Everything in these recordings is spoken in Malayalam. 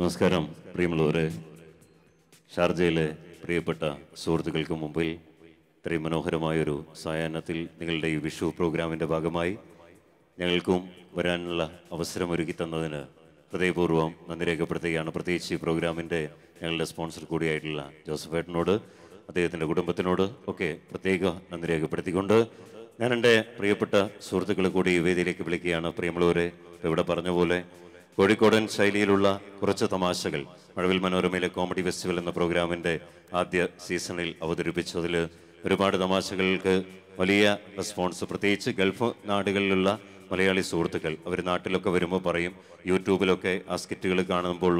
നമസ്കാരം പ്രിയമുള്ളവരെ. ഷാർജയിലെ പ്രിയപ്പെട്ട സുഹൃത്തുക്കൾക്ക് മുമ്പിൽ ഇത്രയും മനോഹരമായൊരു സായാഹ്നത്തിൽ നിങ്ങളുടെ ഈ വിഷു പ്രോഗ്രാമിന്റെ ഭാഗമായി ഞങ്ങൾക്കും വരാനുള്ള അവസരം ഒരുക്കി തന്നതിന് ഹൃദയപൂർവം നന്ദി രേഖപ്പെടുത്തുകയാണ്. പ്രത്യേകിച്ച് ഈ പ്രോഗ്രാമിന്റെ ഞങ്ങളുടെ സ്പോൺസർ കൂടിയായിട്ടുള്ള ജോസഫ് ഏട്ടനോട് അദ്ദേഹത്തിന്റെ കുടുംബത്തിനോട് ഒക്കെ പ്രത്യേക നന്ദി രേഖപ്പെടുത്തിക്കൊണ്ട് ഞാൻ എന്റെ പ്രിയപ്പെട്ട സുഹൃത്തുക്കളെ കൂടി വേദിയിലേക്ക് വിളിക്കുകയാണ്. പ്രിയമുള്ളവരെ ഇവിടെ പറഞ്ഞ പോലെ കോഴിക്കോടൻ ശൈലിയിലുള്ള കുറച്ച് തമാശകൾ. മഴവിൽ മനോരമയിലെ കോമഡി ഫെസ്റ്റിവൽ എന്ന പ്രോഗ്രാമിന്റെ ആദ്യ സീസണിൽ അവതരിപ്പിച്ചതിൽ ഒരുപാട് തമാശകൾക്ക് വലിയ റെസ്പോൺസ്. പ്രത്യേകിച്ച് ഗൾഫ് നാടുകളിലുള്ള മലയാളി സുഹൃത്തുക്കൾ അവർ നാട്ടിലൊക്കെ വരുമ്പോൾ പറയും യൂട്യൂബിലൊക്കെ ആ സ്കിറ്റുകൾ കാണുമ്പോൾ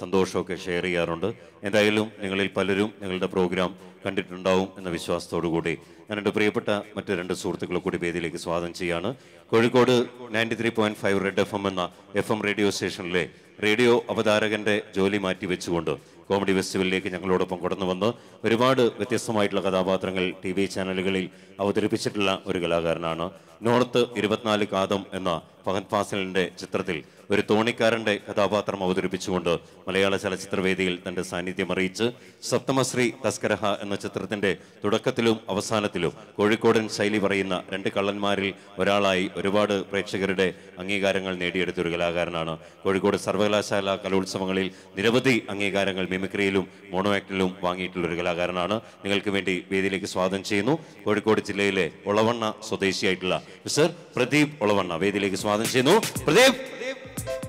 സന്തോഷമൊക്കെ ഷെയർ ചെയ്യാറുണ്ട്. എന്തായാലും നിങ്ങളിൽ പലരും നിങ്ങളുടെ പ്രോഗ്രാം കണ്ടിട്ടുണ്ടാവും എന്ന വിശ്വാസത്തോടു കൂടി ഞാൻ എന്റെ പ്രിയപ്പെട്ട മറ്റു രണ്ട് സുഹൃത്തുക്കളെ കൂടി വേദിയിലേക്ക് സ്വാഗതം ചെയ്യാണ്. Kozhikode ninety three point five Red F M എന്ന എഫ് എം റേഡിയോ സ്റ്റേഷനിലെ റേഡിയോ അവതാരകന്റെ ജോലി മാറ്റി വെച്ചുകൊണ്ട് കോമഡി ഫെസ്റ്റിവലിലേക്ക് ഞങ്ങളോടൊപ്പം കടന്നു വന്ന് ഒരുപാട് വ്യത്യസ്തമായിട്ടുള്ള കഥാപാത്രങ്ങൾ ടി വി ചാനലുകളിൽ അവതരിപ്പിച്ചിട്ടുള്ള ഒരു കലാകാരനാണ്. നോർത്ത് ഇരുപത്തിനാല് കാതം എന്ന ഫഹദ് ഫാസലിന്റെ ചിത്രത്തിൽ ഒരു തോണിക്കാരന്റെ കഥാപാത്രം അവതരിപ്പിച്ചുകൊണ്ട് മലയാള ചലച്ചിത്രവേദിയിൽ തന്റെ സാന്നിധ്യം അറിയിച്ച് സപ്തമശ്രീ തസ്കരഹ എന്ന ചിത്രത്തിന്റെ തുടക്കത്തിലും അവസാനത്തിലും കോഴിക്കോടൻ ശൈലി പറയുന്ന രണ്ട് കള്ളന്മാരിൽ ഒരാളായി ഒരുപാട് പ്രേക്ഷകരുടെ അംഗീകാരങ്ങൾ നേടിയെടുത്ത ഒരു കലാകാരനാണ്. കോഴിക്കോട് സർവകലാശാല കലോത്സവങ്ങളിൽ നിരവധി അംഗീകാരങ്ങൾ മിമിക്രിയിലും മോണോ ആക്ടിലും വാങ്ങിയിട്ടുള്ള ഒരു കലാകാരനാണ്. നിങ്ങൾക്ക് വേണ്ടി വേദിയിലേക്ക് സ്വാഗതം ചെയ്യുന്നു. കോഴിക്കോട് ജില്ലയിലെ ഒളവണ്ണ സ്വദേശിയായിട്ടുള്ള മിസ്റ്റർ പ്രദീപ് ഒളവണ്ണ വേദിയിലേക്ക് സ്വാഗതം ചെയ്യുന്നു. പ്രദീപ്! Thank you.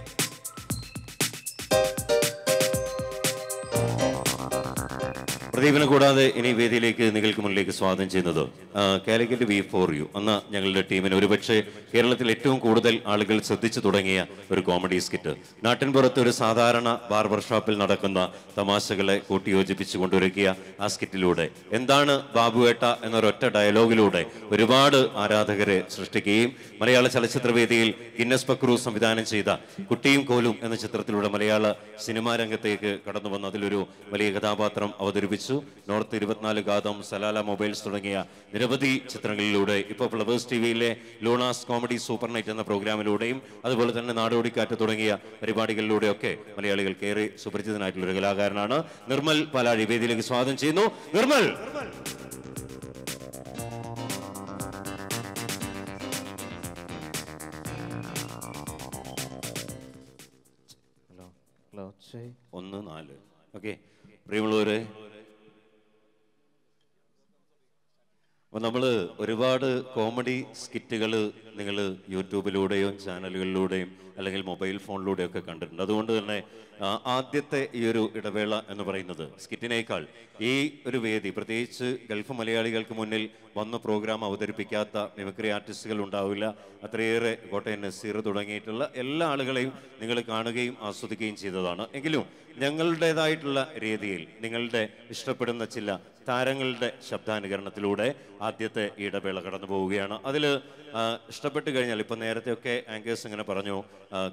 പ്രദീപിനെ കൂടാതെ ഇനി വേദിയിലേക്ക് നിങ്ങൾക്ക് മുന്നിലേക്ക് സ്വാഗതം ചെയ്യുന്നത് കാലിക്കറ്റ് വി ഫോർ യു. എന്ന ഞങ്ങളുടെ ടീമിന് ഒരുപക്ഷെ കേരളത്തിൽ ഏറ്റവും കൂടുതൽ ആളുകൾ ശ്രദ്ധിച്ചു തുടങ്ങിയ ഒരു കോമഡി സ്കിറ്റ്. നാട്ടിൻപുറത്ത് ഒരു സാധാരണ ബാർബർ ഷോപ്പിൽ നടക്കുന്ന തമാശകളെ കൂട്ടിയോജിപ്പിച്ചു കൊണ്ടുവരിക്കുക ആ സ്കിറ്റിലൂടെ എന്താണ് ബാബുവേട്ട എന്നൊരൊറ്റ ഡയലോഗിലൂടെ ഒരുപാട് ആരാധകരെ സൃഷ്ടിക്കുകയും മലയാള ചലച്ചിത്ര വേദിയിൽ ഗിന്നസ് പക്രു സംവിധാനം ചെയ്ത കുട്ടിയും കോലും എന്ന ചിത്രത്തിലൂടെ മലയാള സിനിമാ രംഗത്തേക്ക് കടന്നു വന്ന അതിലൊരു വലിയ കഥാപാത്രം അവതരിപ്പിച്ചു. നോർത്ത് ഇരുപത്തിനാല് ഗാതം സലാല മൊബൈൽസ് തുടങ്ങിയ നിരവധി ചിത്രങ്ങളിലൂടെ ഇപ്പോൾ ഫ്ലവേഴ്സ് ടി വിയിലെ ലൂണാസ് കോമഡി സൂപ്പർ നൈറ്റ് എന്ന പ്രോഗ്രാമിലൂടെയും അതുപോലെ തന്നെ നാടോടിക്കാറ്റ് തുടങ്ങിയ പരിപാടികളിലൂടെയൊക്കെ മലയാളികൾക്ക് ഏറെ സുപരിചിതനായിട്ടുള്ള ഒരു കലാകാരനാണ് നിർമ്മൽ പാലാഴി. വേദിയിലേക്ക് സ്വാഗതം ചെയ്യുന്നു. നിർമ്മൽ! ഒന്ന് നാല്. ഓക്കെ. പ്രിയമുള്ളവരെ അപ്പോൾ നമ്മൾ ഒരുപാട് കോമഡി സ്കിറ്റുകൾ നിങ്ങൾ യൂട്യൂബിലൂടെയും ചാനലുകളിലൂടെയും അല്ലെങ്കിൽ മൊബൈൽ ഫോണിലൂടെയും ഒക്കെ കണ്ടിട്ടുണ്ട്. അതുകൊണ്ട് തന്നെ ആദ്യത്തെ ഈ ഒരു ഇടവേള എന്ന് പറയുന്നത് സ്കിറ്റിനേക്കാൾ ഈ ഒരു വേദി പ്രത്യേകിച്ച് ഗൾഫ് മലയാളികൾക്ക് മുന്നിൽ വന്ന് പ്രോഗ്രാം അവതരിപ്പിക്കാത്ത മിമിക്രി ആർട്ടിസ്റ്റുകൾ ഉണ്ടാവില്ല. അത്രയേറെ കോട്ടയം നസീർ തുടങ്ങിയിട്ടുള്ള എല്ലാ ആളുകളെയും നിങ്ങൾ കാണുകയും ആസ്വദിക്കുകയും ചെയ്തതാണ്. എങ്കിലും ഞങ്ങളുടേതായിട്ടുള്ള രീതിയിൽ നിങ്ങളുടെ ഇഷ്ടപ്പെടുന്ന ചില താരങ്ങളുടെ ശബ്ദാനുകരണത്തിലൂടെ ആദ്യത്തെ ഇടവേള കടന്നു പോവുകയാണ്. അതിൽ ഇഷ്ടപ്പെട്ട് കഴിഞ്ഞാൽ ഇപ്പം നേരത്തെയൊക്കെ ആങ്കേഴ്സ് ഇങ്ങനെ പറഞ്ഞു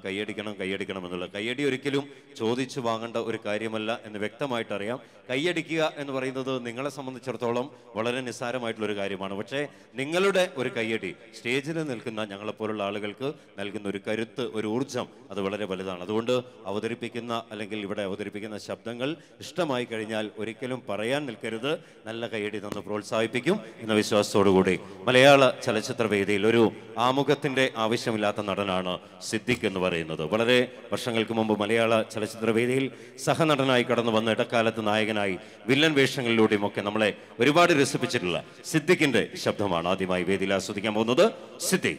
കൈയടിക്കണം കൈയടിക്കണം എന്നുള്ളത് കൈയടി ഒരിക്കലും ചോദിച്ചു വാങ്ങേണ്ട ഒരു കാര്യമല്ല എന്ന് വ്യക്തമായിട്ട് അറിയാം കൈയടിക്കുക എന്ന് പറയുന്നത് നിങ്ങളെ സംബന്ധിച്ചിടത്തോളം വളരെ നിസ്സാരമായിട്ടുള്ള ഒരു കാര്യമാണ്. പക്ഷേ നിങ്ങളുടെ ഒരു കൈയടി സ്റ്റേജിൽ നിൽക്കുന്ന ഞങ്ങളെപ്പോലുള്ള ആളുകൾക്ക് നൽകുന്ന ഒരു കരുത്ത് ഒരു ഊർജം അത് വളരെ വലുതാണ്. അതുകൊണ്ട് അവതരിപ്പിക്കുന്ന അല്ലെങ്കിൽ ഇവിടെ അവതരിപ്പിക്കുന്ന ശബ്ദങ്ങൾ ഇഷ്ടമായി കഴിഞ്ഞാൽ ഒരിക്കലും പറയാൻ നിൽക്കരുത്. നല്ല കൈയടി തന്ന് പ്രോത്സാഹിപ്പിക്കും. എന്ന വിശ്വാസത്തോടു കൂടി മലയാള ചലച്ചിത്ര വേദിയിൽ ഒരു ആമുഖത്തിന്റെ ആവശ്യമില്ലാത്ത നടനാണ് സിദ്ദിഖ് എന്ന് പറയുന്നത്. വളരെ വർഷങ്ങൾക്ക് മുമ്പ് മലയാള ചലച്ചിത്ര വേദിയിൽ സഹനടനായി കടന്നു വന്ന ഇടക്കാലത്ത് നായകനായി വില്ലൻ വേഷങ്ങളിലൂടെയും ഒക്കെ നമ്മളെ ഒരുപാട് രസിപ്പിച്ചിട്ടുള്ള സിദ്ദിഖിന്റെ ശബ്ദമാണ് ആദ്യമായി വേദിയിൽ ആസ്വദിക്കാൻ പോകുന്നത്. സിദ്ദിഖ്.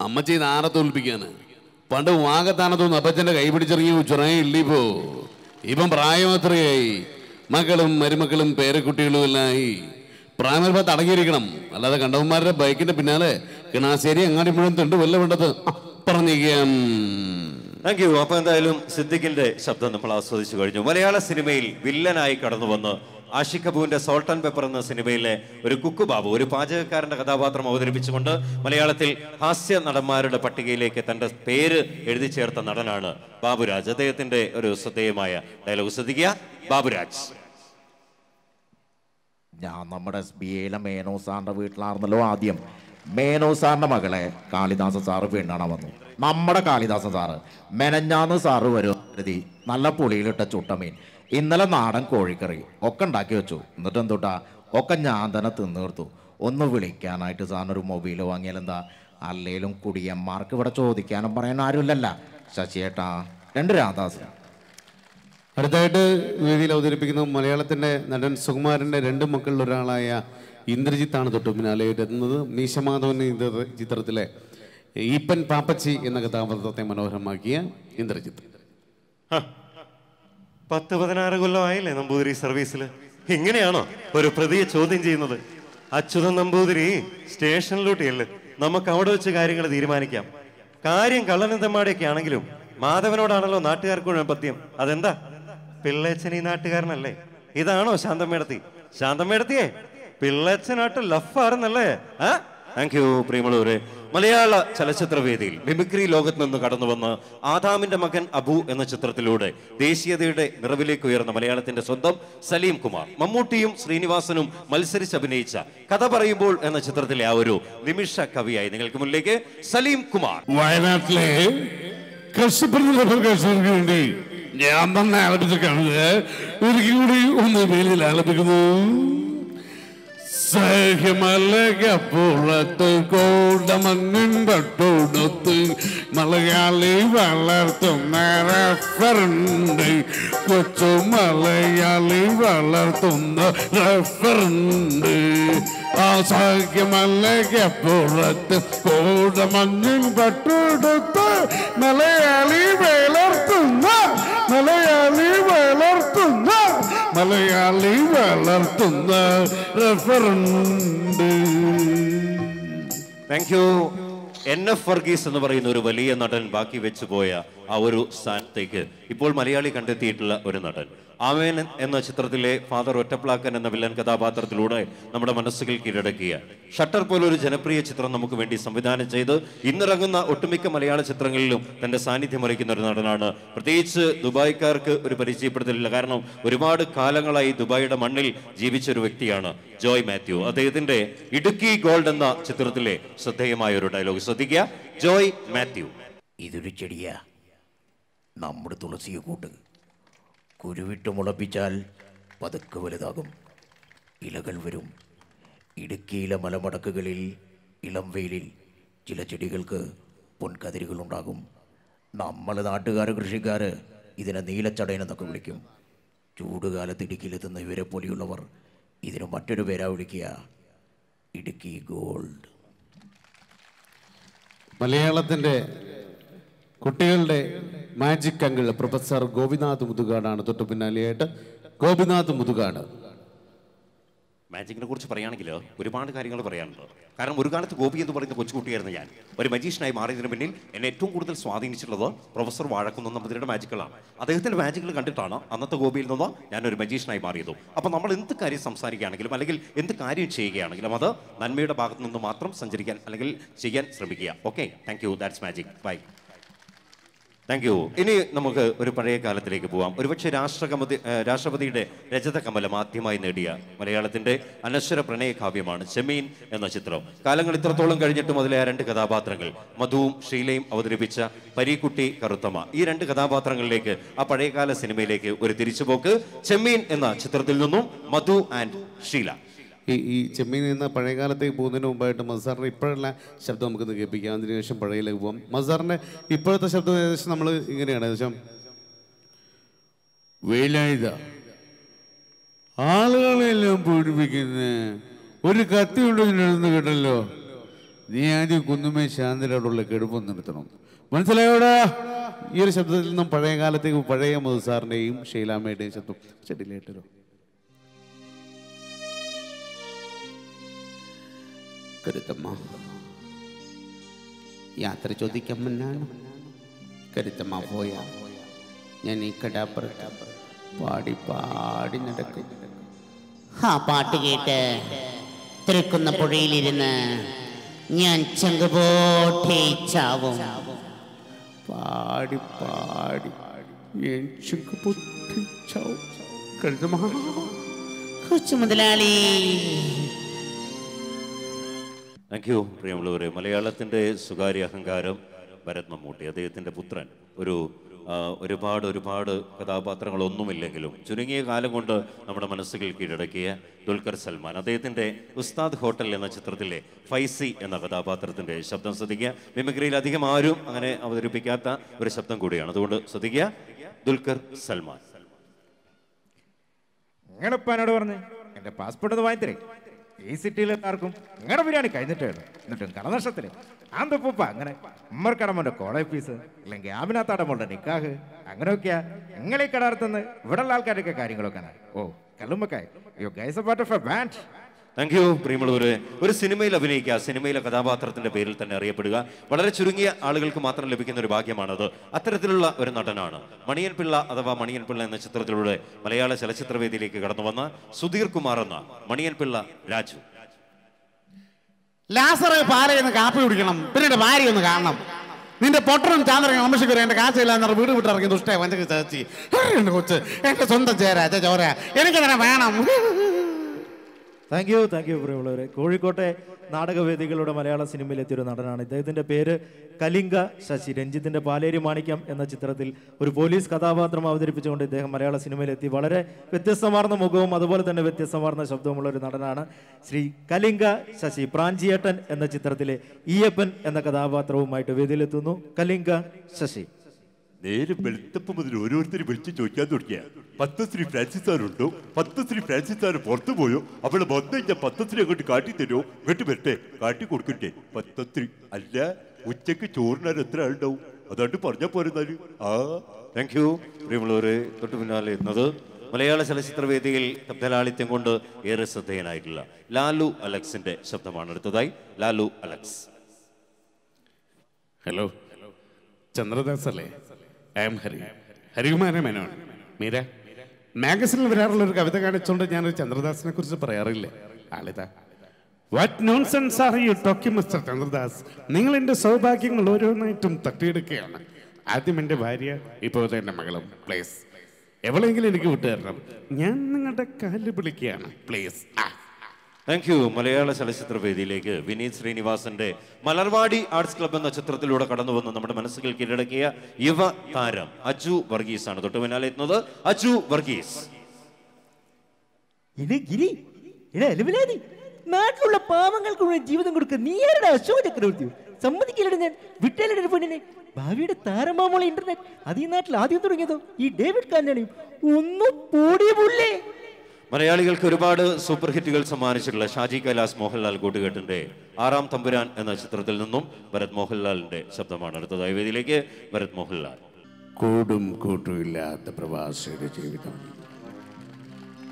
അമ്മച്ചി നാരത്തോൽപ്പിക്കാണ്. പണ്ട് വാഗത്താനത്തൊന്ന് അപ്പച്ചന്റെ കൈ പിടിച്ചിറങ്ങി ചുറയില്ലിപ്പോ ഇപ്പം പ്രായം എത്രയായി മക്കളും മരുമക്കളും പേരക്കുട്ടികളും എല്ലായി ഭാഗത്ത് അടങ്ങിയിരിക്കണം. അല്ലാതെ കണ്ടവന്മാരുടെ ബൈക്കിന്റെ പിന്നാലെ കിണാശ്ശേരി അങ്ങാടി മുഴുവൻ തെണ്ട് വല്ല വേണ്ടത് പറഞ്ഞിരിക്കാം താങ്ക് യു അപ്പൊ എന്തായാലും സിദ്ദിഖിന്റെ ശബ്ദം നമ്മൾ ആസ്വദിച്ചു കഴിഞ്ഞു. മലയാള സിനിമയിൽ വില്ലനായി കടന്നു വന്ന് ആഷിഖ് കപൂറിന്റെ സോൾട്ട് ആൻഡ് പെപ്പർ എന്ന സിനിമയിലെ ഒരു കുക്കു ബാബു ഒരു പാചകക്കാരന്റെ കഥാപാത്രം അവതരിപ്പിച്ചുകൊണ്ട് മലയാളത്തിൽ ഹാസ്യ നടന്മാരുടെ പട്ടികയിലേക്ക് തന്റെ പേര് എഴുതി ചേർത്ത നടനാണ് ബാബുരാജ്. അദ്ദേഹത്തിന്റെ ഒരു ശ്രദ്ധേയമായ ഡയലോഗ് ശ്രദ്ധിക്കുക. ബാബുരാജ്. ഞാൻ നമ്മുടെ എസ് ബി ഐയിലെ മേനോ സാറിന്റെ വീട്ടിലായിരുന്നല്ലോ ആദ്യം. മേനോ സാറിന്റെ മകളെ കാളിദാസ സാറ് പെണ്ണാണ് വന്നു. നമ്മുടെ കാളിദാസ സാറ്. മെനഞ്ഞാന്ന് സാറ് വരും കരുതി നല്ല പുളിയിലിട്ട ചുട്ടമീൻ. ഇന്നലെ നാടൻ കോഴിക്കറി ഒക്കെ ഉണ്ടാക്കി വെച്ചു. എന്നിട്ട് എന്തുട്ടാ? ഒക്കെ ഞാൻ തന്നെ തിന്നീർത്തു ഒന്ന് വിളിക്കാനായിട്ട് സാറിനൊരു മൊബൈൽ വാങ്ങിയാൽ എന്താ? അല്ലേലും കുടിയന്മാർക്ക് ഇവിടെ ചോദിക്കാനും പറയാനും ആരുമില്ലല്ല. ശശിയേട്ടാ രണ്ട് രാധാസ് അടുത്തായിട്ട് വേദിയിൽ അവതരിപ്പിക്കുന്ന മലയാളത്തിന്റെ നടൻ സുകുമാരന്റെ രണ്ട് മക്കളിൽ ഒരാളായ ഇന്ദ്രജിത്താണ് തൊട്ടു പിന്നാലെ എത്തുന്നത് മീശമാധവൻ ചിത്രത്തിലെ ഈപ്പൻ പാപ്പച്ചി എന്ന കഥാപാത്രത്തെ മനോഹരമാക്കിയ ഇന്ദ്രജിത്ത്. പത്ത് പതിനാറ് കൊല്ലമായില്ലേ നമ്പൂതിരി സർവീസിൽ ഇങ്ങനെയാണോ ഒരു പ്രതിയെ ചോദ്യം ചെയ്യുന്നത്? അച്യുതൻ നമ്പൂതിരി സ്റ്റേഷനിലോട്ടിയല്ലേ? നമുക്ക് അവിടെ വെച്ച് കാര്യങ്ങൾ തീരുമാനിക്കാം. കാര്യം കള്ളനന്തമാടിയൊക്കെ ആണെങ്കിലും മാധവനോടാണല്ലോ നാട്ടുകാർക്ക് പത്യം. അതെന്താ? പിള്ളേച്ചൻ ഈ നാട്ടുകാരനല്ലേ? ഇതാണോ ശാന്തമേടത്തി ശാന്തമേടത്തിയെ പിള്ളേച്ചനായിട്ട് ലഫാർന്നല്ലേ? ആ? താങ്ക് യു പ്രിയമുള്ളവരെ. മലയാള ചലച്ചിത്ര വേദിയിൽ മിമിക്രി ലോകത്ത് നിന്ന് കടന്നു വന്ന് ആദാമിന്റെ മകൻ അബു എന്ന ചിത്രത്തിലൂടെ ദേശീയതയുടെ നിറവിലേക്ക് ഉയർന്ന മലയാളത്തിന്റെ സ്വന്തം സലീം കുമാർ മമ്മൂട്ടിയും ശ്രീനിവാസനും മത്സരിച്ച് അഭിനയിച്ച കഥ പറയുമ്പോൾ എന്ന ചിത്രത്തിലെ ആ ഒരു നിമിഷ കവിയായി നിങ്ങൾക്ക് മുന്നിലേക്ക് സലീം കുമാർ. വയനാട്ടിലെ ഞാൻ തന്നെ ആലപിച്ചിട്ടുണ്ട് ഒരിക്കൽ കൂടി ഒന്ന് മേലിൽ ആലപിക്കുന്നു. സഹ്യമലകപ്പുറത്ത് പട്ടോടത്ത് മലയാളി വളർത്തുന്ന റഫറുണ്ട് കൊച്ചു മലയാളി വളർത്തുന്ന റഫറുണ്ട് ആ സഹ്യമലകപ്പുറത്ത് കോടമങ്ങൻ പട്ടോടത്ത് മലയാളി വളർത്തുന്ന മലയാളി വളർത്തുന്ന മലയാളി വളർത്തുന്ന റഫറുണ്ട് thank you N F Varghese എന്ന് പറയുന്ന ഒരു വലിയ നടൻ ബാക്കി വെച്ചു പോയ ആ ഒരു സ്ഥാനത്തേക്ക് ഇപ്പോൾ മലയാളി കണ്ടെത്തിയിട്ടുള്ള ഒരു നടൻ. ആമേൻ എന്ന ചിത്രത്തിലെ ഫാദർ ഒറ്റപ്ലാക്കൻ എന്ന വില്ലൻ കഥാപാത്രത്തിലൂടെ നമ്മുടെ മനസ്സുകൾ കീഴടക്കിയ. ഷട്ടർ പോലൊരു ജനപ്രിയ ചിത്രം നമുക്ക് വേണ്ടി സംവിധാനം ചെയ്ത് ഇന്നിറങ്ങുന്ന ഒട്ടുമിക്ക മലയാള ചിത്രങ്ങളിലും തന്റെ സാന്നിധ്യം അറിയിക്കുന്ന ഒരു നടനാണ്. പ്രത്യേകിച്ച് ദുബായ്ക്കാർക്ക് ഒരു പരിചയപ്പെടുത്തലില്ല. കാരണം ഒരുപാട് കാലങ്ങളായി ദുബായിയുടെ മണ്ണിൽ ജീവിച്ച ഒരു വ്യക്തിയാണ് ജോയ് മാത്യു. അദ്ദേഹത്തിന്റെ ഇടുക്കി ഗോൾഡ് എന്ന ചിത്രത്തിലെ ശ്രദ്ധേയമായ ഒരു ഡയലോഗ്. ശ്രദ്ധിക്കുക ജോയ് മാത്യു. ഇതൊരു ചെടിയാ. നമ്മുടെ തുളസിയെ കൂട്ട്. കുരുവിട്ട് മുളപ്പിച്ചാൽ പതുക്കെ വലുതാകും. ഇലകൾ വരും. ഇടുക്കിയിലെ മലമടക്കുകളിൽ ഇളം വെയിലിൽ ചില ചെടികൾക്ക് പൊൻകതിരുകളുണ്ടാകും. നമ്മൾ നാട്ടുകാർ കൃഷിക്കാർ ഇതിനെ നീലച്ചടയനെന്നൊക്കെ വിളിക്കും. ചൂടുകാലത്ത് ഇടുക്കിയിലെത്തുന്ന ഇവരെ പോലെയുള്ളവർ ഇതിന് മറ്റൊരു പേരാ വിളിക്കുക. ഇടുക്കി ഗോൾഡ്. മലയാളത്തിന്റെ കുട്ടികളുടെ മാജിക് അങ്കിൾ പ്രൊഫസർ ഗോപിനാഥ് മുതുകാടാണ് തൊട്ടു പിന്നാലെയായിട്ട് ഗോപിനാഥ് മുതുകാട്. മാജിക്കിനെ കുറിച്ച് പറയുകയാണെങ്കിൽ ഒരുപാട് കാര്യങ്ങൾ പറയാനുണ്ട്. കാരണം ഒരു കാലത്ത് ഗോപി എന്ന് പറയുന്ന കൊച്ചുകുട്ടിയായിരുന്നു ഞാൻ. ഒരു മജീഷ്യനായി മാറിയതിന് പിന്നിൽ എന്നെ ഏറ്റവും കൂടുതൽ സ്വാധീനിച്ചിട്ടുള്ളത് പ്രൊഫസർ വാഴക്കുന്ന നമ്പതിരിയുടെ മാജിക്കുകളാണ് അദ്ദേഹത്തിന്റെ മാജിക്കൽ കണ്ടിട്ടാണ് അന്നത്തെ ഗോപിയിൽ നിന്ന് ഞാൻ ഒരു മജീഷ്യനായി മാറിയത്. അപ്പോൾ നമ്മൾ എന്ത് കാര്യം സംസാരിക്കുകയാണെങ്കിലും അല്ലെങ്കിൽ എന്ത് കാര്യം ചെയ്യുകയാണെങ്കിലും അത് നന്മയുടെ ഭാഗത്തു നിന്ന് മാത്രം സഞ്ചരിക്കാൻ അല്ലെങ്കിൽ ചെയ്യാൻ ശ്രമിക്കുക. Okay thank you that's magic bye thank you ഇനി നമുക്ക് ഒരു പഴയ കാലത്തിലേക്ക് പോവാം. ഒരുപക്ഷെ രാഷ്ട്രകമതി രാഷ്ട്രപതിയുടെ രജത കമലം ആദ്യമായി നേടിയ മലയാളത്തിന്റെ അനശ്വര പ്രണയ കാവ്യമാണ് ചെമീൻ എന്ന ചിത്രം. കാലങ്ങൾ ഇത്രത്തോളം കഴിഞ്ഞിട്ടും അതിലെ ആ രണ്ട് കഥാപാത്രങ്ങൾ മധുവും ഷീലയും അവതരിപ്പിച്ച പരീക്കുട്ടി കറുത്തമ്മ ഈ രണ്ട് കഥാപാത്രങ്ങളിലേക്ക് ആ പഴയകാല സിനിമയിലേക്ക് ഒരു തിരിച്ചുപോക്ക്. ചെമ്മീൻ എന്ന ചിത്രത്തിൽ നിന്നും മധു ആൻഡ് ഷീല ഈ ഈ ചെമ്മീൻ നിന്ന് പഴയകാലത്തേക്ക് പോകുന്നതിന് മുമ്പായിട്ട് മസാറിന്റെ ഇപ്പോഴുള്ള ശബ്ദം നമുക്കൊന്ന് കേൾപ്പിക്കാം. അതിനുശേഷം പഴയയിലേക്ക് പോകാം മസാറിന്റെ ഇപ്പോഴത്തെ ശബ്ദം ഏകദേശം നമ്മൾ ഇങ്ങനെയാണ്. ഏകദേശം വേലായുധ. ആളുകളെല്ലാം പൂരിപ്പിക്കുന്ന ഒരു കത്തി ഉണ്ടെന്ന് കേട്ടല്ലോ. നീ ആദ്യം കുന്നുമേ ശാന്തരോടുള്ള കെടുപ്പം നിർത്തണം. മനസ്സിലായോടാ ഈ ഒരു ശബ്ദത്തിൽ നിന്നും പഴയ കാലത്തേക്ക് പഴയ മധുസാറിന്റെയും ഷീലാമ്മയുടെയും ശബ്ദം ചെടിയിലേട്ടല്ലോ കരുത്തമ്മ യാത്ര ചോദിക്കാൻ മുന്നാണ്. കരുത്തമ്മ പോയ. ഞാൻ ഈ കടാപ്പുറത്ത് പാടി പാടി നടക്കും. ആ പാട്ട് കേട്ട് തിരക്കുന്ന പുഴയിലിരുന്ന് ഞാൻ ചങ്കുപോട്ടേച്ചാവും പാടി പാടി ഞാൻ കൊച്ചു മുതലാളി താങ്ക് യു പ്രിയമുള്ളവരെ. മലയാളത്തിന്റെ സ്വകാര്യ അഹങ്കാരം ഭരത് മമ്മൂട്ടി അദ്ദേഹത്തിന്റെ പുത്രൻ. ഒരു ഒരുപാട് ഒരുപാട് കഥാപാത്രങ്ങളൊന്നുമില്ലെങ്കിലും ചുരുങ്ങിയ കാലം കൊണ്ട് നമ്മുടെ മനസ്സുകൾ കീഴടക്കിയ ദുൽഖർ സൽമാൻ. അദ്ദേഹത്തിന്റെ ഉസ്താദ് ഹോട്ടൽ എന്ന ചിത്രത്തിലെ ഫൈസി എന്ന കഥാപാത്രത്തിന്റെ ശബ്ദം ശ്രദ്ധിക്കുക. മിമിക്രിയിൽ അധികം ആരും അങ്ങനെ അവതരിപ്പിക്കാത്ത ഒരു ശബ്ദം കൂടിയാണ്. അതുകൊണ്ട് ശ്രദ്ധിക്കുക. ദുൽഖർ സൽമാൻ. നിങ്ങളിപ്പോ പറഞ്ഞു എന്റെ പാസ്പോർട്ട് ഒന്ന് വാങ്ങിത്തരേ. ഈ സിറ്റിയിലെ എല്ലാവർക്കും നിങ്ങളുടെ ബിരിയാണി കഴിഞ്ഞിട്ടാണ് എന്നിട്ടും കടനഷ്ടത്തിൽ ആന്തപ്പൂപ്പ അങ്ങനെ ഉമ്മർക്കടമ്മന്റെ കോളേജ് ഫീസ് അല്ലെങ്കിൽ ആമിനാത്താടമ്മളുടെ നിക്കാഹ് അങ്ങനെയൊക്കെയാ നിങ്ങളീ കടർത്തുന്ന ഇവിടെയുള്ള ആൾക്കാരൊക്കെ കാര്യങ്ങളൊക്കെയാണ്. ഓ കല്ലുമ്മക്കായ് you guys a part of a band. Thank you പ്രിയമുള്ളവരെ. ഒരു സിനിമയിൽ അഭിനയിക്കുക സിനിമയിലെ കഥാപാത്രത്തിന്റെ പേരിൽ തന്നെ അറിയപ്പെടുക വളരെ ചുരുങ്ങിയ ആളുകൾക്ക് മാത്രം ലഭിക്കുന്ന ഒരു ഭാഗ്യമാണത്. അത്തരത്തിലുള്ള ഒരു നടനാണ്. മണിയൻ പിള്ള അഥവാ മണിയൻ പിള്ള എന്ന ചിത്രത്തിലൂടെ മലയാള ചലച്ചിത്രവേദിയിലേക്ക് കടന്നു വന്ന സുധീർ കുമാർ എന്ന മണിയൻ പിള്ള രാജു. ലാസർ പാലയെന്ന് കാപ്പി കുടിക്കണം. പിന്നീട് ഭാര്യ ഒന്ന് കാണണം. നിന്റെ പൊട്ടനും ചാന്ദ്രനും അമ്മശിക്കരും എന്റെ കാശയില്ലാന്ന് വീട് വിട്ടിറങ്ങി ദുഷ്ടേ വഞ്ചക ചേച്ചി കൊച്ച് എന്റെ സ്വന്തം ചേരാ ചോര. എനിക്ക് തന്നെ വേണം? താങ്ക് യു താങ്ക് യു പ്രിയമുള്ളവരെ. കോഴിക്കോട്ടെ നാടകവേദികളുടെ മലയാള സിനിമയിലെത്തിയൊരു നടനാണ്. ഇദ്ദേഹത്തിന്റെ പേര് കലിംഗ ശശി. രഞ്ജിത്തിന്റെ പാലേരി മാണിക്യം എന്ന ചിത്രത്തിൽ ഒരു പോലീസ് കഥാപാത്രം അവതരിപ്പിച്ചുകൊണ്ട് ഇദ്ദേഹം മലയാള സിനിമയിലെത്തി വളരെ വ്യത്യസ്തമാർന്ന മുഖവും അതുപോലെ തന്നെ വ്യത്യസ്തമാർന്ന ശബ്ദവുമുള്ള ഒരു നടനാണ് ശ്രീ കലിംഗ ശശി. പ്രാഞ്ചിയേട്ടൻ എന്ന ചിത്രത്തിലെ ഈയപ്പൻ എന്ന കഥാപാത്രവുമായിട്ട് വേദിയിലെത്തുന്നു കലിംഗ ശശി. നേരെ വെളുത്തപ്പം മുതൽ ഓരോരുത്തർ വിളിച്ച് ചോദിക്കാൻ തുടങ്ങിയ. പത്തശ്രീ ഫ്രാൻസിസ് സാറുണ്ടോ പത്തശ്രീ ഫ്രാൻസിസ് സാർ പുറത്തു പോയോ? അവളെ വന്നു ഞാൻ പത്തശ്രീ അങ്ങോട്ട് കാട്ടി തരുമോ ഇങ്ങോട്ട് വരട്ടെ. കാട്ടി കൊടുക്കട്ടെ. പത്തശ്രീ അല്ല ഉച്ചയ്ക്ക് ചോറിനാർ എത്ര ആളുണ്ടാവും? അതുകൊണ്ട് പറഞ്ഞ പോരുന്നാൽ ആ. താങ്ക് യു പ്രിയമുള്ളവരെ തൊട്ടു പിന്നാലെ എന്നത് മലയാള ചലച്ചിത്രവേദിയിൽ ശബ്ദലാളിത്യം കൊണ്ട് ഏറെ ശ്രദ്ധേയനായിട്ടുള്ള ലാലു അലക്സിന്റെ ശബ്ദമാണ് അടുത്തതായി ലാലു അലക്സ്. ഹലോ ചന്ദ്രദാസ് അല്ലേ ഐ എം ഹരി. ഹരികുമാരെ മേനോൻ. മീര. മാഗസിനിൽ വരാറുള്ള ഒരു കവിത കാണിച്ചുകൊണ്ട് ഞാനൊരു ചന്ദ്രദാസിനെ കുറിച്ച് പറയാറില്ലേ. ആളിതാ. What nonsense are you talking mister Chandradas? നിങ്ങൾ എന്റെ സൗഭാഗ്യങ്ങൾ ഓരോന്നായിട്ടും തട്ടിയെടുക്കുകയാണ്. ആദ്യം എന്റെ ഭാര്യ ഇപ്പോൾ എന്റെ മകളും. പ്ലീസ് എവളെങ്കിലും എനിക്ക് വിട്ടുതരണം. ഞാൻ നിങ്ങളുടെ കാൽ വിളിക്കുകയാണ് പ്ലീസ് ആ. താങ്ക് യു മലയാള ചലച്ചിത്ര വേദിയിലേക്ക് വിനീത് ശ്രീനിവാസന്റെ മലർവാടി ആർട്സ് ക്ലബ് എന്ന ചിത്രത്തിലൂടെ കടന്നു വന്ന് നമ്മുടെ മനസ്സുകൾ കീഴടക്കിയ യുവ താരം അജു വർഗീസ് ആണ് തൊട്ടു പിന്നാലെ എത്തുന്നത് അജു വർഗീസ്. നാട്ടിലുള്ള പാവങ്ങൾക്ക് ജീവിതം കൊടുക്കുക നീ ആരുടെ അശോക ചക്രവർത്തി? സമ്മതിക്കില്ലട ഞാൻ. വിട്ടേലൊരു പെണ്ണിനെ ഭാവിയുടെ താരമാമുള്ള ഇന്റർനെറ്റ് അത് ഈ നാട്ടിൽ ആദ്യം തുടങ്ങിയതോ? ഈ ഡേവിഡ് കാന്റണിയും. ഒന്നും പൂടിയ പുള്ളേ. മലയാളികൾക്ക് ഒരുപാട് സൂപ്പർ ഹിറ്റുകൾ സമ്മാനിച്ചിട്ടുള്ള ഷാജി കൈലാസ് മോഹൻലാൽ കൂട്ടുകെട്ടിന്റെ ആറാം തമ്പുരാൻ എന്ന ചിത്രത്തിൽ നിന്നും ഭരത് മോഹൻലാലിന്റെ ശബ്ദമാണ് അടുത്തതായി വേദിയിലേക്ക് ഭരത് മോഹൻലാൽ. കൂടും കൂട്ടുമില്ലാത്ത പ്രവാസിയുടെ ജീവിതം.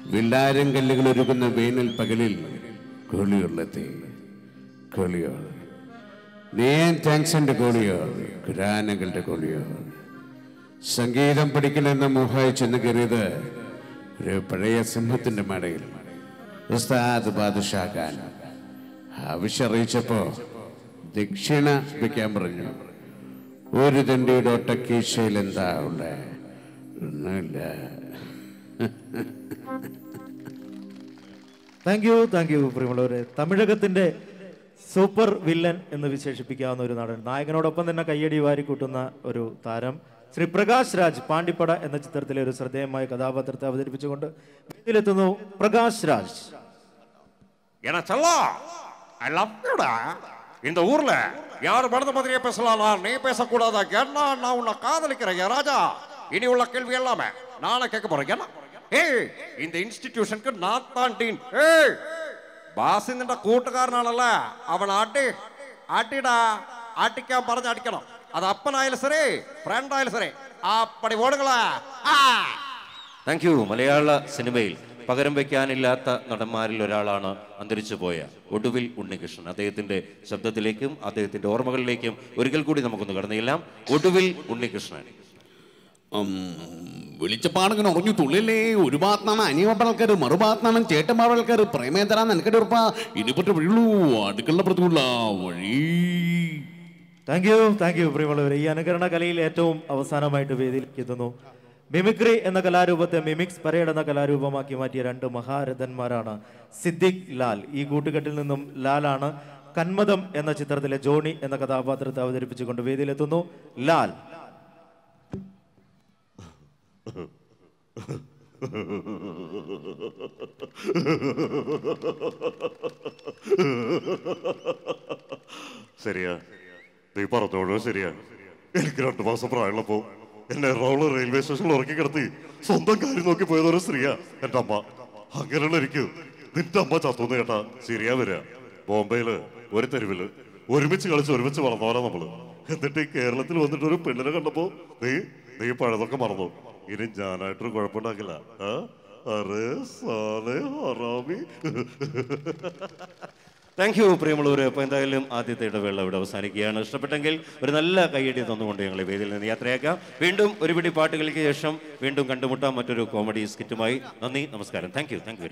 വില്ലാരം കല്ലുകൾ ഒരുക്കുന്ന വേനൽ പകലിൽ കോളിയോളെത്തി കോളിയോൾ നേൻ താങ്ക്സിന്റെ കോളിയോ ഖുരാനകളുടെ കോളിയോ സംഗീതം പഠിക്കണമെന്ന മോഹായി ചെന്ന് കയറിയത് ഒരു പഴയ സിംഹത്തിന്റെ മടയിൽ. ഉസ്താദ് ബാദുഷാഖാൻ ആവശ്യം അറിയിച്ചപ്പോ ദക്ഷിണ വയ്ക്കാൻ പറഞ്ഞു. ഒരു തണ്ടിയുടെ ഒട്ടക്കീശയിൽ എന്താ ഉള്ളേ? ഒന്നുമില്ല. താങ്ക് യു താങ്ക് യു പ്രിയമുള്ളവരെ. തമിഴകത്തിന്റെ സൂപ്പർ വില്ലൻ എന്ന് വിശേഷിപ്പിക്കാവുന്ന ഒരു നടൻ. നായകനോടൊപ്പം തന്നെ കയ്യടി വാരിക്കൂട്ടുന്ന ഒരു താരം. ശ്രീ പ്രകാശ് രാജ് പാണ്ടിപ്പട എന്ന ചിത്രത്തിലെ ഒരു ശ്രദ്ധേയമായ കഥാപാത്രത്തെ അവതരിപ്പിച്ചുകൊണ്ട് വേദിയിലെത്തുന്നു പ്രകാശ് രാജ് என செல்லா ஐ லவ் யூடா இந்த ஊர்ல யார் மனது மாதிரியே பேசலாம் நீ பேசக்கூடாதா என்ன நான் உன்னை காதலிக்கிறேன் ஏன் ராஜா இனி உள்ள கேள்வி எல்லாமே நானே கேட்க போறேன் என்ன ഏയ് இந்த ഇൻസ്റ്റിറ്റ്യൂഷൻക്ക് ഞാൻ താൻ ടീൻ ഏയ് ബാസി നിന്റെ കൂട്ടുകാരനാണല്ലേ അവൻ അടി അടിടാ അടിക്കാൻ പറഞ്ഞ് അടിക്കണം അത് അപ്പനായാലും ശരി ഫ്രണ്ടായാലും ആ പടി ഓടുകളാ ആ. താങ്ക് യു മലയാള സിനിമയിൽ പകരം വയ്ക്കാനില്ലാത്ത നടന്മാരിൽ ഒരാളാണ് അന്തരിച്ചു പോയ ഒടുവിൽ ഉണ്ണികൃഷ്ണൻ. അദ്ദേഹത്തിന്റെ ശബ്ദത്തിലേക്കും അദ്ദേഹത്തിന്റെ ഓർമ്മകളിലേക്കും ഒരിക്കൽ കൂടി നമുക്കൊന്ന് കടന്നില്ലാം ഒടുവിൽ ഉണ്ണികൃഷ്ണൻ. വെളിച്ചപ്പാടങ്ങനെ ഉറഞ്ഞു തുള്ളില്ലേ? ഒരു ഭാഗത്താണ് അനിയപ്പ മറുഭാഗത്താണ് ചേട്ടന്മാർ പ്രേമേന്ദ്രാന്ന് എനിക്കടെ ഉറപ്പാ ഇനിപ്പെട്ട് വഴിയുള്ളൂ? അടുക്കള പുറത്തുള്ള വഴി. താങ്ക് യു താങ്ക് യു പ്രിയമുള്ളവരെ. ഈ അനുകരണ കലയിൽ ഏറ്റവും അവസാനമായിട്ട് വേദിയിലേക്ക് എത്തുന്നു മിമിക്രി എന്ന കലാരൂപത്തെ മിമിക്സ് പരേഡ് എന്ന കലാരൂപമാക്കി മാറ്റിയ രണ്ട് മഹാരഥന്മാരാണ് സിദ്ദിഖ് ലാൽ. ഈ കൂട്ടുകെട്ടിൽ നിന്നും ലാലാണ് കന്മദം എന്ന ചിത്രത്തിലെ ജോണി എന്ന കഥാപാത്രത്തെ അവതരിപ്പിച്ചുകൊണ്ട് വേദിയിലെത്തുന്നു. ലാൽ. ശരിയാ. നീ പറഞ്ഞോളൂ ശരിയാ എനിക്ക് രണ്ടു മാസം പ്രായമുള്ളപ്പോ എന്നെ എറണാകുളം റെയിൽവേ സ്റ്റേഷനിൽ ഉറക്കി കിടത്തി സ്വന്തം കാര്യം നോക്കി പോയത് ഒരു സ്ത്രീയാ എന്റെ അമ്മ. അങ്ങനെയുള്ള എനിക്ക് നിന്റെ അമ്മ ചത്തുന്ന് കേട്ടാ ശരിയാ വരിക. ബോംബെയിൽ ഒരു തെരുവിൽ ഒരുമിച്ച് കളിച്ച് ഒരുമിച്ച് വളർന്നവരാ നമ്മൾ. എന്നിട്ട് ഈ കേരളത്തിൽ വന്നിട്ട് ഒരു പെണ്ണിനെ കണ്ടപ്പോ നീ നീ പഴതൊക്കെ മറന്നു. ഇനി ഞാനായിട്ടൊരു കുഴപ്പമുണ്ടാക്കില്ല. ഏ അറേ സാറേ ഹറാമി. താങ്ക് യു പ്രിയമുള്ളവർ അപ്പോൾ എന്തായാലും ആദ്യത്തെ ഇടവേള ഇവിടെ അവസാനിക്കുകയാണ്. ഇഷ്ടപ്പെട്ടെങ്കിൽ ഒരു നല്ല കൈയടി തന്നുകൊണ്ട് ഞങ്ങളെ വേദിയിൽ നിന്ന് യാത്രയാക്കാം. വീണ്ടും ഒരു പിടി പാട്ടുകൾക്ക് ശേഷം വീണ്ടും കണ്ടുമുട്ടാം. മറ്റൊരു കോമഡി സ്കിറ്റുമായി നന്ദി നമസ്കാരം. Thank you thank you